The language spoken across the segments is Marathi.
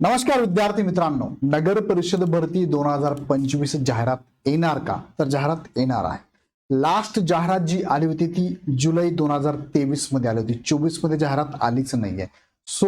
नमस्कार विद्यार्थी मित्रांनो. नगर परिषद भरती दोन हजार पंचवीस जाहिरात येणार का? तर जाहिरात येणार आहे. लास्ट जाहिरात जी आली होती ती जुलै दोन हजार तेवीसमध्ये आली होती. चोवीसमध्ये जाहिरात आलीच नाहीये. सो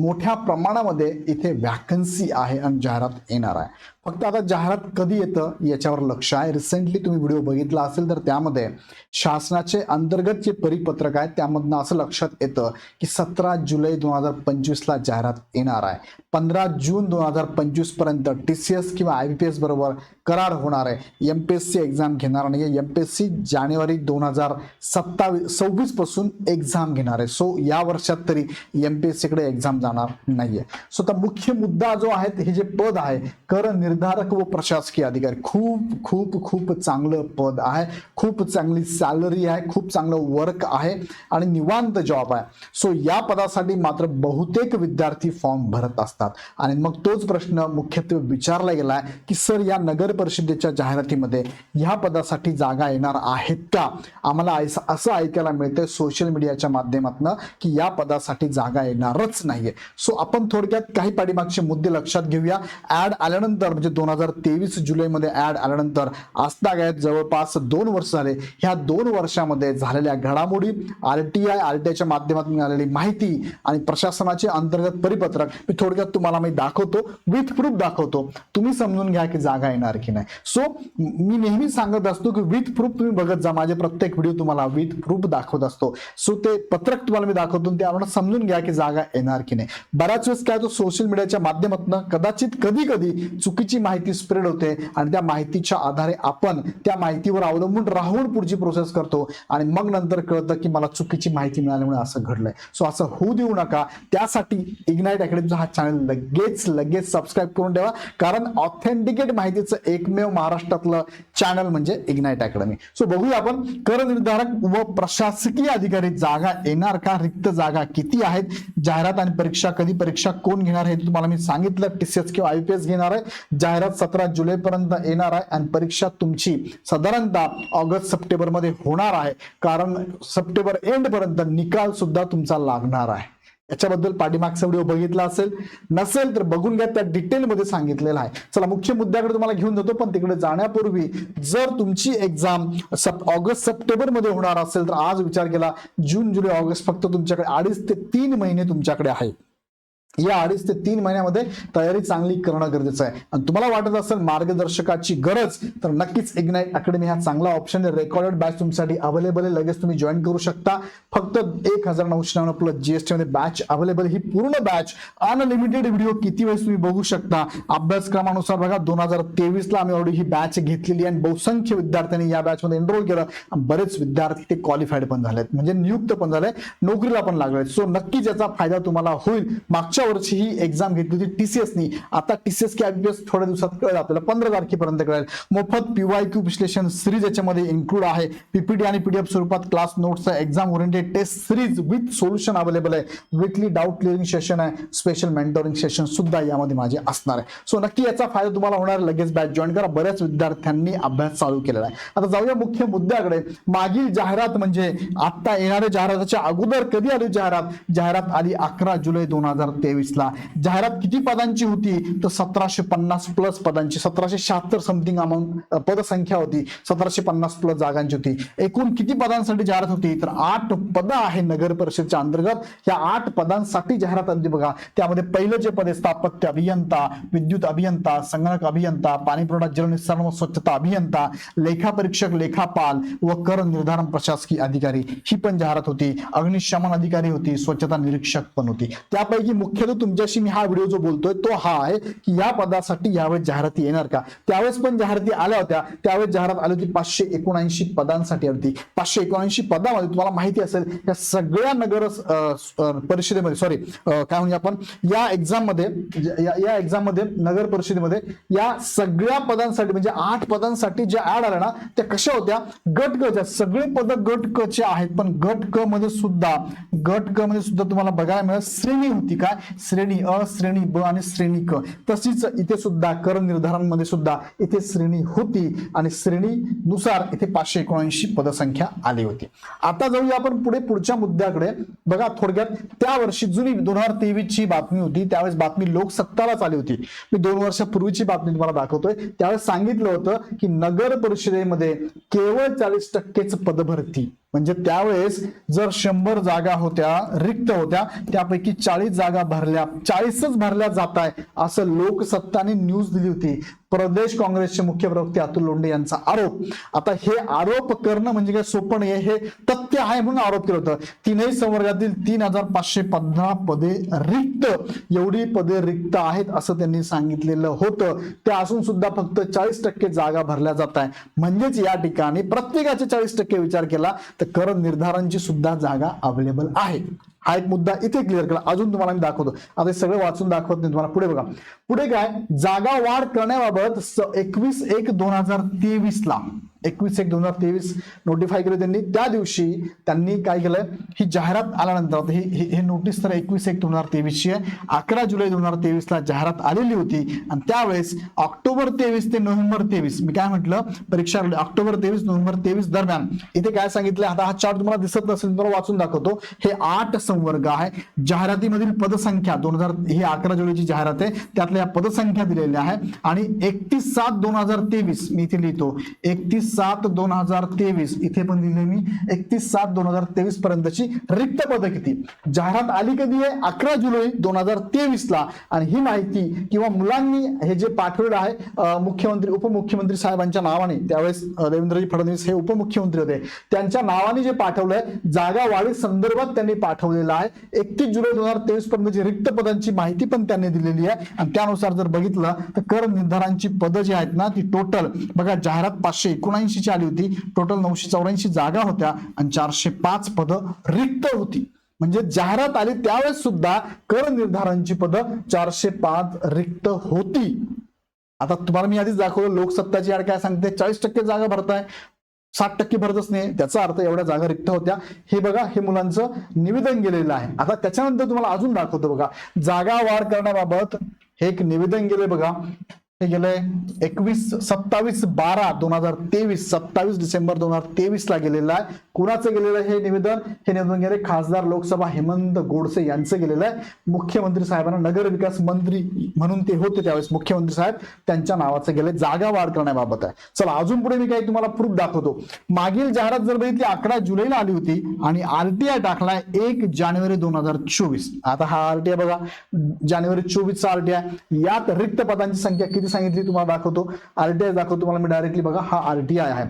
मोठ्या प्रमाणामध्ये इथे व्हॅकन्सी आहे आणि जाहिरात येणार आहे. फक्त आता जाहिरात कधी येतं याच्यावर लक्ष आहे. रिसेंटली तुम्ही व्हिडिओ बघितला असेल तर त्यामध्ये शासनाचे अंतर्गत जे परिपत्रक आहे त्यामधनं असं लक्षात येतं की सतरा जुलै दोन हजार पंचवीसला जाहिरात येणार आहे. पंधरा जून दोन हजार पंचवीसपर्यंत टी सी एस किंवा आय बी पी एस बरोबर करार होणार आहे. M P S C exam घेणार नाही एम पी एस सी जानेवारी दोन हजार सत्तावीस सव्वीसपासून एक्झाम घेणार आहे. सो या वर्षात तरी एम पी एस सीकडे एक्झाम जाणार नाहीये. सो आता मुख्य मुद्दा जो आहे हे जे पद आहे कर निर्धारक व प्रशासकीय अधिकारी. खूप खूप खूप चांगलं पद आहे. खूप चांगली सॅलरी आहे. खूप चांगलं वर्क आहे. आणि निवांत जॉब आहे. सो या पदासाठी मात्र बहुतेक विद्यार्थी फॉर्म भरत असतात. आणि मग तोच प्रश्न मुख्यत्वे विचारला गेला आहे की सर या नगर परिषदेच्या जाहिरातीमध्ये ह्या पदासाठी जागा येणार आहेत का? आम्हाला असं ऐकायला मिळतंय सोशल मीडियाच्या माध्यमातून की या पदासाठी जागा येणारच नाहीये. सो आपण थोडक्यात काही पाठीमागचे मुद्दे लक्षात घेऊया. ऍड आल्यानंतर म्हणजे दोन हजार तेवीस जुलैमध्ये ऍड आल्यानंतर आजतागायत जवळपास दोन वर्ष झाले. ह्या दोन वर्षामध्ये झालेल्या घडामोडी R T I R T आयच्या माध्यमातून मिळालेली माहिती आणि प्रशासनाचे अंतर्गत परिपत्रक मी थोडक्यात तुम्हाला मी दाखवतो विथ प्रूफ दाखवतो. तुम्ही समजून घ्या की जागा येणार की नाही. सो मी नेहमी सांगत असतो की विथ प्रूफ तुम्ही बघत जा. माझे प्रत्येक व्हिडिओ तुम्हाला विथ प्रूफ दाखवत असतो. सो ते पत्रक तुम्हाला मी दाखवतो ते आपण समजून घ्या की जागा येणार की नाही. बऱ्याच वेळेस काय तो सोशल मीडियाच्या माध्यमातून कदाचित कधी कधी चुकीची माहिती स्प्रेड होते आणि त्या माहितीच्या आधारे आपण त्या माहितीवर अवलंबून राहून पुढची प्रोसेस करतो आणि मग नंतर कळतं की मला चुकीची माहिती मिळाल्यामुळे असं घडलंय. सो असं होऊ देऊ नका. त्यासाठी इग्नाईट अकॅडमीचा हा चॅनल लगेच लगेच सबस्क्राईब करून ठेवा. कारण ऑथेंटिकेट माहितीचं एकमेव महाराष्ट्रातलं चॅनल म्हणजे इग्नाइट अकॅडमी सो बघूया आपण कर निर्धारक व प्रशासकीय अधिकारी जागा येणार का? रिक्त जागा किती आहेत? जाहिरात आणि परीक्षा कधी परीक्षा कोण घेणार हे तुम्हाला मी सांगितलं. टीसीएस किंवा आयपीएस घेणार आहे. जाहिरात सतरा जुलै पर्यंत येणार आहे आणि परीक्षा तुमची साधारणतः ऑगस्ट सप्टेंबरमध्ये होणार आहे. कारण सप्टेंबर एंड पर्यंत निकाल सुद्धा तुमचा लागणार आहे. याच्याबद्दल पाठीमागचा व्हिडिओ बघितला असेल. नसेल तर बघून घ्या त्या डिटेलमध्ये सांगितलेलं आहे. चला मुख्य मुद्द्याकडे तुम्हाला घेऊन जातो पण तिकडे जाण्यापूर्वी जर तुमची एक्झाम सप ऑगस्ट सप्टेंबरमध्ये होणार असेल तर आज विचार केला जून जुलै ऑगस्ट फक्त तुमच्याकडे अडीच ते तीन महिने तुमच्याकडे आहे या अडीच ते तीन महिन्यामध्ये तयारी चांगली करणं गरजेचं आहे. आणि तुम्हाला वाटत असेल मार्गदर्शकाची गरज तर नक्कीच इग्नाईट अकॅडमी हा चांगला ऑप्शन आहे. रेकॉर्डेड बॅच तुमच्यासाठी अवेलेबल आहे. लगेच तुम्ही जॉईन करू शकता. फक्त एक हजार नऊशे नव्याण्णव प्लस जीएसटी मध्ये बॅच अवेलेबल ही पूर्ण बॅच अनलिमिटेड व्हिडिओ किती वेळेस तुम्ही बघू शकता? अभ्यासक्रमानुसार बघा दोन हजार तेवीस ला आम्ही ऑलरेडी ही बॅच घेतलेली आणि बहुसंख्य विद्यार्थ्यांनी या बॅच मध्ये एनरोल केलं. आणि बरेच विद्यार्थी ते क्वालिफाईड पण झालेत. म्हणजे नियुक्त पण झाले नोकरीला पण लागले सो नक्कीच याचा फायदा तुम्हाला होईल. मागच्या वर्षी ही एक्झाम घेतली होती टीसीएसनी आता टीसीएस की आयबीपीएस थोड्या दिवसात कळेल आपल्याला पंधरा तारखेपर्यंत कळेल. मोफत पीवाय क्यू विश्लेषण सिरीज याच्यामध्ये इन्क्लूड आहे. पीपीटी आणि पीडीएफ स्वरूपात class notes exam oriented test series with solution available आहे. वीकली डाऊट क्लिअरिंग सेशन आहे. स्पेशल मेंटोरिंग सेशन सुद्धा यामध्ये माझे असणार आहे. सो नक्की याचा फायदा तुम्हाला होणार लगेच बॅच जॉईन करा. बऱ्याच विद्यार्थ्यांनी अभ्यास चालू केलेला आहे. आता जाऊया मुख्य मुद्द्याकडे. मागील जाहिरात म्हणजे आता येणाऱ्या जाहिरातीच्या अगोदर कधी आली जाहिरात? जाहिरात आली अकरा जुलै दोन हजार तेवीस. तेवीसला जाहिरात किती पदांची होती? तर सतराशे पन्नास प्लस पदांची. सतराशे शहात्तर समथिंग अमाऊंट पदसंख्या होती. सतराशे पन्नास प्लस जागांची होती. एकूण किती पदांसाठी जाहिरात होती? तर आठ पदं आहे नगर परिषदच्या अंतर्गत. या आठ पदांसाठी जाहिरात आली बघा. त्यामध्ये पहिलं जे पद आहे स्थापत्य अभियंता विद्युत अभियंता संगणक अभियंता पाणी पुरवठा जलनिस्सारण व स्वच्छता अभियंता लेखा परीक्षक लेखापाल व कर निर्धारण प्रशासकीय अधिकारी. ही पण जाहिरात होती. अग्निशमन अधिकारी होती. स्वच्छता निरीक्षक पण होती. त्यापैकी मुख्य मुख्यतः तुमच्याशी मी हा व्हिडिओ जो बोलतोय तो हा आहे की या पदासाठी यावेळेस जाहिराती येणार का? त्यावेळेस पण जाहिराती आल्या होत्या. त्यावेळेस जाहिरात आली होती पाचशे एकोणऐंशी पदांसाठी आली होती पाचशे एकोणऐंशी पदामध्ये तुम्हाला माहिती असेल या सगळ्या नगर परिषदेमध्ये सॉरी काय म्हणजे आपण? या एक्झाममध्ये या- एक्झाममध्ये नगर परिषदेमध्ये या सगळ्या पदांसाठी म्हणजे आठ पदांसाठी ज्या ऍड आल्या ना त्या कशा होत्या? गट क सगळे पद गट क चे आहेत पण गट क मध्ये सुद्धा गट क मध्ये सुद्धा तुम्हाला बघायला मिळेल श्रेणी होती काय? श्रेणी अ श्रेणी ब आणि श्रेणी क. तशीच इथे सुद्धा कर निर्धारांमध्ये सुद्धा इथे श्रेणी होती आणि श्रेणीनुसार इथे पाचशे एकोणऐंशी पदसंख्या आली होती. आता जाऊया आपण पुढे पुढच्या मुद्द्याकडे. बघा थोडक्यात त्या वर्षी जुनी दोन हजार तेवीस ची बातमी होती. त्यावेळेस बातमी लोकसत्तालाच आली होती. मी दोन वर्षापूर्वीची बातमी तुम्हाला दाखवतोय. त्यावेळेस सांगितलं होतं की नगर परिषदेमध्ये केवळ चाळीस टक्केच पदभरती म्हणजे त्यावेळेस जर शंभर जागा होत्या रिक्त होत्या त्यापैकी चाळीस जागा भरल्या चाळीसच भरल्या जात आहे असं लोकसत्ताने न्यूज दिली होती. प्रदेश काँग्रेसचे मुख्य प्रवक्ते अतुल लोंढे यांचा आरोप. आता हे आरोप करणं म्हणजे काय? सोपं नाही हे तथ्य आहे म्हणून आरोप केलं होतं. तीनही संवर्गातील तीन हजार पाचशे पंधरा पदे रिक्त. एवढी पदे रिक्त आहेत असं त्यांनी सांगितलेलं होतं. ते असून सुद्धा फक्त चाळीस टक्के जागा भरल्या जात आहे म्हणजेच या ठिकाणी प्रत्येकाचे चाळीस टक्के विचार केला तर कर निर्धारांची सुद्धा जागा अवेलेबल आहे. हा एक मुद्दा इथे क्लिअर केला. अजून तुम्हाला मी दाखवतो. आता हे सगळं वाचून दाखवत नाही तुम्हाला. पुढे बघा. पुढे काय? जागा वाढ करण्याबाबत एकवीस एक दोन हजार तेवीस ला एकवीस एक दोन हजार तेवीस नोटिफाय केलं त्यांनी. त्या दिवशी त्यांनी काय केलं? ही जाहिरात आल्यानंतर ही हे नोटीस तर एकवीस एक दोन हजार तेवीसची आहे. अकरा जुलै दोन हजार तेवीसला जाहिरात आलेली होती. आणि त्यावेळेस ऑक्टोबर तेवीस ते नोव्हेंबर तेवीस मी काय म्हटलं? परीक्षा ऑक्टोबर तेवीस नोव्हेंबर तेवीस दरम्यान. इथे काय सांगितलं? आता हा चार्ट तुम्हाला दिसत नसेल तर तुम्हाला वाचून दाखवतो. हे आठ संवर्ग आहे. जाहिरातीमधील पदसंख्या दोन हजार ही अकरा जुलैची जाहिरात आहे. त्यातल्या या पदसंख्या दिलेल्या आहे. आणि एकतीस सात दोन हजार तेवीस मी इथे लिहितो. एकतीस सात दोन हजार तेवीस. इथे पण लिहिले मी एकतीस सात दोन हजार तेवीस पर्यंतची रिक्त पद किती? जाहिरात आली कधी आहे? अकरा जुलै दोन हजार तेवीस ला आणि ही माहिती किंवा मुलांनी हे जे पाठवलेलं आहे मुख्यमंत्री उपमुख्यमंत्री साहेबांच्या नावाने त्यावेळेस देवेंद्रजी फडणवीस हे उपमुख्यमंत्री होते त्यांच्या नावाने जे पाठवलंय जागा वाढी संदर्भात त्यांनी पाठवलेलं आहे. एकतीस जुलै दोन हजार तेवीस पर्यंतची रिक्त पदांची माहिती पण त्यांनी दिलेली आहे. आणि त्यानुसार जर बघितलं तर कर निर्धारांची पदं जी आहेत ना ती टोटल बघा जाहिरात पाचशे एकोणऐंशी ची आली होती. टोटल नऊशे चौऱ्याऐंशी जागा होत्या आणि चारशे पाच पदं रिक्त होती. म्हणजे जाहिरात आली त्यावेळेस सुद्धा कर निर्धारांची पदं चारशे पाच रिक्त होती. आता तुम्हाला मी आधीच दाखवलं लोकसत्ताची याड काय सांगते? चाळीस टक्के जागा भरताय. साठ टक्के भरतच नाही. त्याचा अर्थ एवढ्या जागा रिक्त होत्या. हे बघा हे मुलांचं निवेदन गेलेलं आहे. आता त्याच्यानंतर तुम्हाला अजून दाखवतो बघा. जागा वाढ करण्याबाबत हे एक निवेदन गेले बघा. हे गेलंय एकवीस सत्तावीस बारा दोन हजार तेवीस सत्तावीस डिसेंबर दोन हजार तेवीस ला गेलेलं आहे. कुणाचं गेलेलं आहे हे निवेदन? हे निवेदन गेले खासदार लोकसभा हेमंत गोडसे यांचं गेलेलं आहे. मुख्यमंत्री साहेबांना नगर विकास मंत्री म्हणून ते होते त्यावेळेस मुख्यमंत्री साहेब. त्यांच्या नावाचं गेले जागा वाढ करण्याबाबत आहे. चला अजून पुढे मी काही तुम्हाला प्रूफ दाखवतो. मागील जाहिरात जर बघितली अकरा जुलैला आली होती आणि आरटीआय टाकलाय एक जानेवारी दोन हजार चोवीस. आता हा आरटीआय बघा. जानेवारी चोवीसचा आरटीआय यात रिक्त पदांची संख्या किती सांगितली तुम्हाला दाखवतो. आरटीआय दाखवतो तुम्हाला मी डायरेक्टली बघा हा आरटीआय आहे.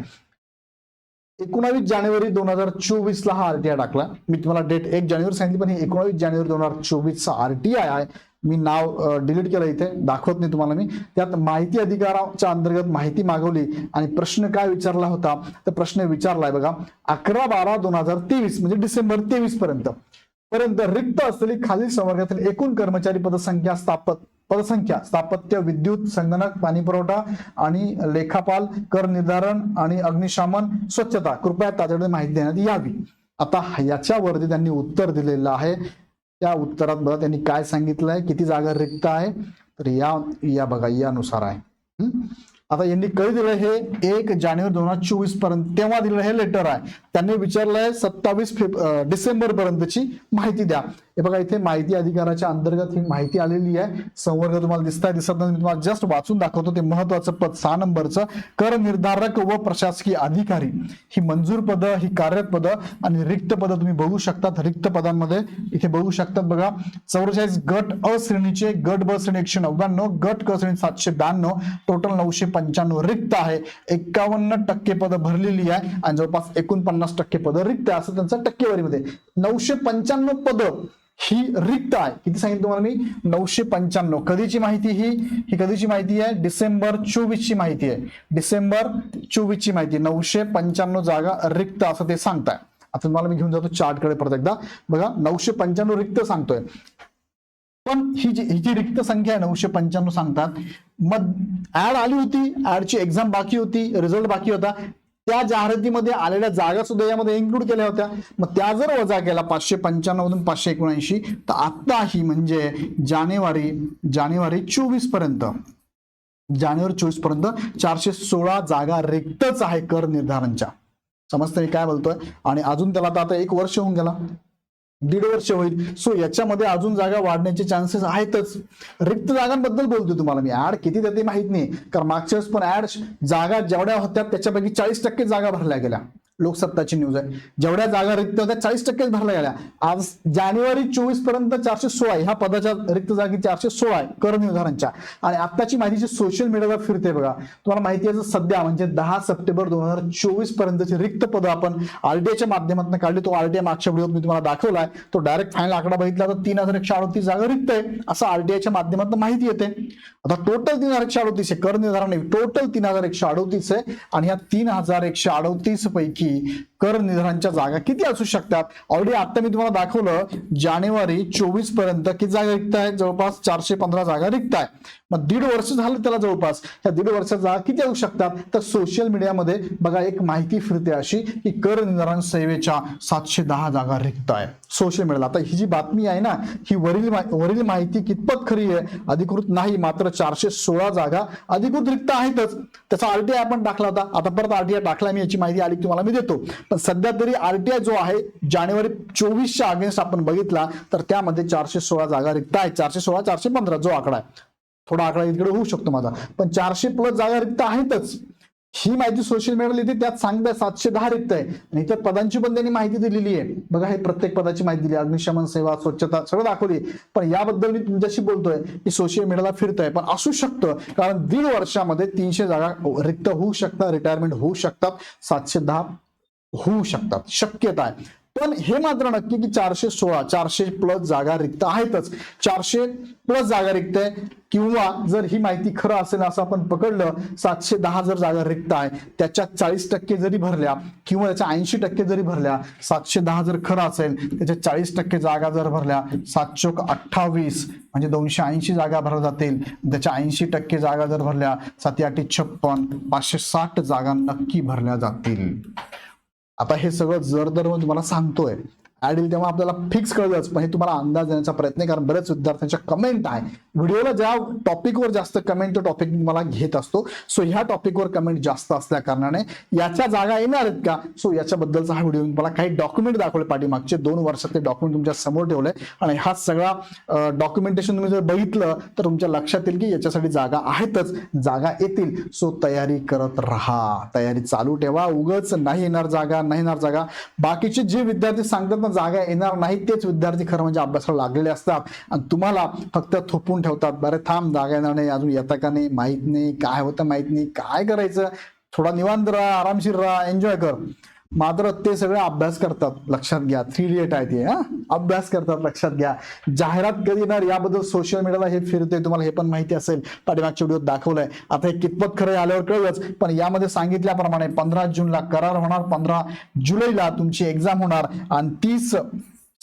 एकोणावीस जानेवारी दोन हजार चोवीस ला हा आरटीआय टाकला. मी तुम्हाला डेट एक जानेवारी सांगितली पण हे एकोणावीस जानेवारी दोन हजार चोवीसचा आरटीआय आहे. मी नाव डिलीट केलं इथे दाखवत नाही तुम्हाला मी. त्यात माहिती अधिकाराच्या अंतर्गत माहिती मागवली आणि प्रश्न काय विचारला होता तर प्रश्न विचारलाय बघा अकरा बारा दोन हजार तेवीस म्हणजे डिसेंबर तेवीस पर्यंत. पर्यंत रिक्त असलेली खालील संवर्गातील एकूण कर्मचारी पदसंख्या स्थापत पदसंख्या स्थापत्य विद्युत संगणक पाणी पुरवठा आणि लेखापाल कर निर्धारण आणि अग्निशमन स्वच्छता. कृपया तातडीने माहिती देण्यात यावी. आता याच्यावरती त्यांनी उत्तर दिलेलं आहे. त्या उत्तरात बघा त्यांनी काय सांगितलंय किती जागा रिक्त आहे. तर या या बघा यानुसार आहे. हम्म? आता यांनी कधी दिलं हे एक जानेवारी दोन हजार चोवीसपर्यंत तेव्हा दिलेलं हे लेटर आहे. त्यांनी विचारलंय सत्तावीस फेब डिसेंबर पर्यंतची माहिती द्या. हे बघा इथे माहिती अधिकाराच्या अंतर्गत ही माहिती आलेली आहे. संवर्ग तुम्हाला दिसताय दिसत नाही. मी तुम्हाला जस्ट वाचून दाखवतो ते महत्वाचं पद सहा नंबरचं. कर निर्धारक व प्रशासकीय अधिकारी. ही मंजूर पद ही कार्यरत पद आणि रिक्त पद तुम्ही बघू शकतात. रिक्त पदांमध्ये इथे बघू शकतात बघा. चौवेचाळीस गट अ श्रेणीचे गट ब श्रेणी एकशे नव्याण्णव गट क श्रेणी सातशे ब्याण्णव टोटल नऊशे पंच्याण्णव रिक्त आहे. एक्कावन्न टक्के पद भरलेली आहे आणि जवळपास एकोणपन्नास टक्के पद रिक्त आहे असं त्यांचं टक्केवारीमध्ये. नऊशे पंच्याण्णव पद ही रिक्त आहे. किती सांगितलं तुम्हाला मी? नऊशे पंच्याण्णव. कधीची माहिती ही? ही कधीची माहिती आहे? डिसेंबर चोवीस ची माहिती आहे. डिसेंबर चोवीसची माहिती. नऊशे पंच्याण्णव जागा रिक्त असं ते सांगताय. आता तुम्हाला मी घेऊन जातो चार्टकडे परत एकदा. बघा नऊशे पंच्याण्णव रिक्त सांगतोय. पण ही जी ही जी रिक्त संख्या आहे नऊशे पंच्याण्णव सांगतात मग ऍड आली होती ऍडची एक्झाम बाकी होती रिझल्ट बाकी होता त्या जाहिरातीमध्ये आलेल्या जागा सुद्धा यामध्ये इन्क्लूड केल्या होत्या. मग त्या जर वजा केला पाचशे पंच्याण्णवमधून पाचशे एकोणऐंशी तर आता ही म्हणजे जानेवारी जानेवारी चोवीसपर्यंत. जानेवारी चोवीसपर्यंत चारशे सोळा जागा रिक्तच आहे कर निर्धारणच्या. समजतं मी काय बोलतोय? आणि अजून त्याला आता आता एक वर्ष होऊन गेला. दीड वर्ष होईल. सो याच्यामध्ये अजून जागा वाढण्याचे चान्सेस आहेतच. रिक्त जागांबद्दल बोलतोय तुम्हाला मी. ऍड किती देते माहीत नाही. कारण मागच्या वेळेस पण ऍड जागा जेवढ्या होत्या त्याच्यापैकी चाळीस टक्के जागा भरल्या गेल्या. लोकसत्ताची न्यूज आहे. जेवढ्या जागा रिक्त होत्या चाळीस टक्केच भरल्या गेल्या. आज जानेवारी चोवीसपर्यंत चारशे सोळा आहे. ह्या पदाच्या रिक्त जागी चारशे सोळा आहे करनिर्धारांच्या आणि आत्ताची माहिती जी सोशल मीडियावर फिरते बघा तुम्हाला माहिती आहे सध्या म्हणजे दहा सप्टेंबर दोन हजार चोवीस पर्यंतची रिक्त पदं आपण आरटीआयच्या माध्यमातून काढली तो आरटीआय मागच्या व्हिडिओत मी तुम्हाला दाखवलाय. तो डायरेक्ट फायनल आकडा बघितला तर तीन हजार एकशे अडतीस जागा रिक्त आहे असं आरटीआयच्या माध्यमातून माहिती येते. आता टोटल तीन हजार एकशे अडतीस आहे कर निर्धारण नाही टोटल तीन हजार एकशे अडतीस आहे. आणि ह्या तीन हजार एकशे अडतीस पैकी he कर निर्धारांच्या जागा किती असू शकतात? ऑलरेडी आता मी तुम्हाला दाखवलं जानेवारी चोवीसपर्यंत किती जागा रिक्त आहेत जवळपास चारशे पंधरा जागा रिक्त आहे मग दीड वर्ष झालं त्याला जवळपास. ह्या दीड वर्षात जागा किती असू शकतात? तर सोशल मीडियामध्ये बघा एक माहिती फिरते अशी की कर निर्धारण सेवेच्या सातशे दहा जागा रिक्त आहे सोशल मीडियाला आता ही जी बातमी आहे ना ही वरील मा- वरील माहिती कितपत खरी आहे? अधिकृत नाही मात्र चारशे सोळा जागा अधिकृत रिक्त आहेतच. त्याचा आरटीआय आपण टाकला होता. आता परत आरटीआय टाकला मी याची माहिती आली की तुम्हाला मी देतो. पण सध्या तरी आरटीआय जो आहे जानेवारी चोवीसच्या अगेन्स्ट आपण बघितला तर त्यामध्ये चारशे सोळा जागा रिक्त आहेत. चारशे सोळा चारशे पंधरा जो आकडा आहे. थोडा आकडा इकडे होऊ शकतो माझा. पण चारशे प्लस जागा रिक्त आहेतच. ही माहिती सोशल मीडियाला येते त्यात सांगताय सातशे दहा रिक्त आहे. आणि इतर पदांची पण त्यांनी माहिती दिलेली आहे. बघा हे प्रत्येक पदाची माहिती दिली अग्निशमन सेवा स्वच्छता सगळं दाखवली पण याबद्दल मी तुमच्याशी बोलतोय की सोशल मीडियाला फिरतोय. पण असू शकतं कारण दीड वर्षामध्ये तीनशे जागा रिक्त होऊ शकतात रिटायरमेंट होऊ शकतात. सातशे दहा होऊ शकतात. शक्यता आहे पण हे मात्र नक्की की चारशे सोळा चारशे प्लस जागा रिक्त आहेतच. चारशे प्लस जागा रिक्त आहे. किंवा जर ही माहिती खरं असेल असं आपण पकडलं सातशे दहा जर जागा रिक्त आहे त्याच्या चाळीस टक्के जरी भरल्या किंवा त्याच्या ऐंशी टक्के जरी भरल्या सातशे दहा जर खरं असेल त्याच्या चाळीस टक्के जागा जर भरल्या सात चोक अठ्ठावीस म्हणजे दोनशे ऐंशी जागा भरल्या जातील. त्याच्या ऐंशी टक्के जागा जर भरल्या साती आठी छप्पन पाचशे साठ जागा नक्की भरल्या जातील. आता हे सगळं जर दर मी तुम्हाला सांगतोय ऍड येईल तेव्हा आपल्याला फिक्स कळलंच पण हे तुम्हाला अंदाज देण्याचा प्रयत्न कारण बरेच विद्यार्थ्यांच्या कमेंट आहे. व्हिडिओला ज्या टॉपिकवर जास्त कमेंट तो टॉपिक मी मला घेत असतो. सो ह्या टॉपिकवर कमेंट जास्त असल्या कारणाने याच्या जागा येणार आहेत का? सो याच्याबद्दलचा हा व्हिडिओ मला काही डॉक्युमेंट दाखवले पाठीमागचे. दोन वर्षातले डॉक्युमेंट तुमच्यासमोर ठेवले. आणि हा सगळा डॉक्युमेंटेशन तुम्ही जर बघितलं तर तुमच्या लक्षात येईल की याच्यासाठी जागा आहेतच. जागा येतील. सो तयारी करत राहा. तयारी चालू ठेवा. उगच नाही येणार जागा नाही येणार जागा. बाकीचे जे विद्यार्थी सांगतात ना जागा येणार नाही तेच विद्यार्थी खरं म्हणजे अभ्यासाला लागलेले असतात. आणि तुम्हाला फक्त थोपून ठेवतात बरं थांब जागा येणार नाही अजून येता का नाही माहीत नाही काय होतं माहीत नाही काय करायचं? थोडा निवांत राहा आरामशीर राहा एन्जॉय कर. मात्र ते सगळे अभ्यास करतात लक्षात घ्या. थ्री डिएट आहे ते हा. अभ्यास करतात लक्षात घ्या. जाहिरात कधी येणार याबद्दल सोशल मीडियाला हे फिरते तुम्हाला हे पण माहिती असेल. पाठीमागच्या व्हिडिओत दाखवलंय. आता हे कितपत खरं आल्यावर कळलंच पण यामध्ये सांगितल्याप्रमाणे पंधरा जूनला करार होणार पंधरा जुलैला तुमची एक्झाम होणार आणि तीस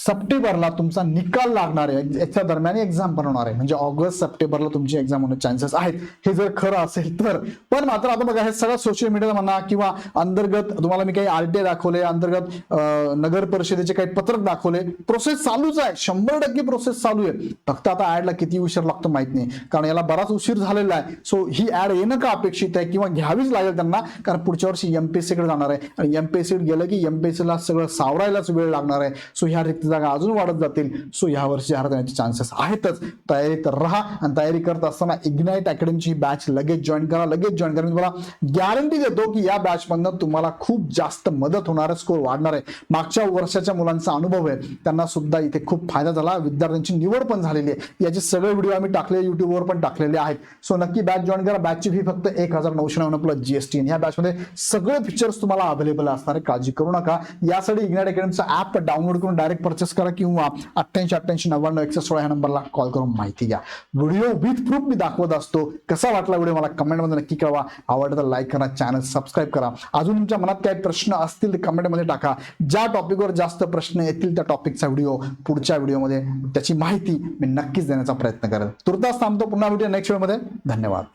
सप्टेंबरला तुमचा निकाल लागणार आहे. याच्या दरम्यान एक्झाम बनवणार आहे. म्हणजे ऑगस्ट सप्टेंबरला तुमची एक्झाम होण्याचे चान्सेस आहेत. हे जर खरं असेल तर. पण मात्र आता बघा हे सगळं सोशल मीडियाला म्हणा किंवा अंतर्गत तुम्हाला मी काही आरटीआय दाखवले अंतर्गत नगर परिषदेचे काही पत्रक दाखवले प्रोसेस चालूच आहे. शंभर टक्के प्रोसेस चालू आहे. फक्त आता ऍडला किती उशीर लागतो माहीत नाही. कारण याला बराच उशीर झालेला आहे. सो ही ऍड येणं का अपेक्षित आहे किंवा घ्यावीच लागेल त्यांना? कारण पुढच्या वर्षी एमपीएससीकडे जाणार आहे. आणि एमपीएससी गेलं की एमपीएससीला सगळं सावरायलाच वेळ लागणार आहे. सो ह्या रीती जागा अजून वाढत जातील. सो यावर्षी वर्षी जाहिरात चान्सेस आहेतच. तयारीत राहा आणि तयारी करत असताना इग्नाइट अकॅडमीची बॅच लगेच जॉईन करा. लगेच जॉईन करा. मी तुम्हाला गॅरंटी देतो की या बॅचमधनं तुम्हाला खूप जास्त मदत होणार आहे स्कोर वाढणार आहे. मागच्या वर्षाच्या मुलांचा अनुभव आहे. त्यांना सुद्धा इथे खूप फायदा झाला. विद्यार्थ्यांची निवड पण झालेली आहे. याचे सगळे व्हिडिओ आम्ही टाकले युट्यूबवर पण टाकलेले आहेत. सो नक्की बॅच जॉईन करा. बॅचची फी फक्त एक हजार नऊशे नव्याण्णव प्लस जीएसटी ह्या बॅचमध्ये सगळे फीचर्स तुम्हाला अवेलेबल असणार आहे. काळजी करू नका. यासाठी इग्नाइट अकॅडमीचा ऍप डाउनलोड करून डायरेक्ट परचेस करा किंवा अठ्ठ्याऐंशी अठ्ठ्याऐंशी नव्याण्णव एकशे सोळा ह्या नंबरला कॉल करून माहिती घ्या. व्हिडिओ विथ प्रूफ मी दाखवत असतो. कसा वाटला व्हिडिओ मला कमेंटमध्ये नक्की कळवा. आवडलं तर लाईक करा चॅनल सबस्क्राईब करा. अजून तुमच्या मनात काही प्रश्न असतील ते कमेंटमध्ये टाका. ज्या टॉपिकवर जास्त प्रश्न येतील त्या टॉपिकचा व्हिडिओ पुढच्या व्हिडिओमध्ये त्याची माहिती मी नक्कीच देण्याचा प्रयत्न करेल तुर्तास थांबतो पुन्हा व्हिडिओ नेक्स्ट वेळमध्ये धन्यवाद.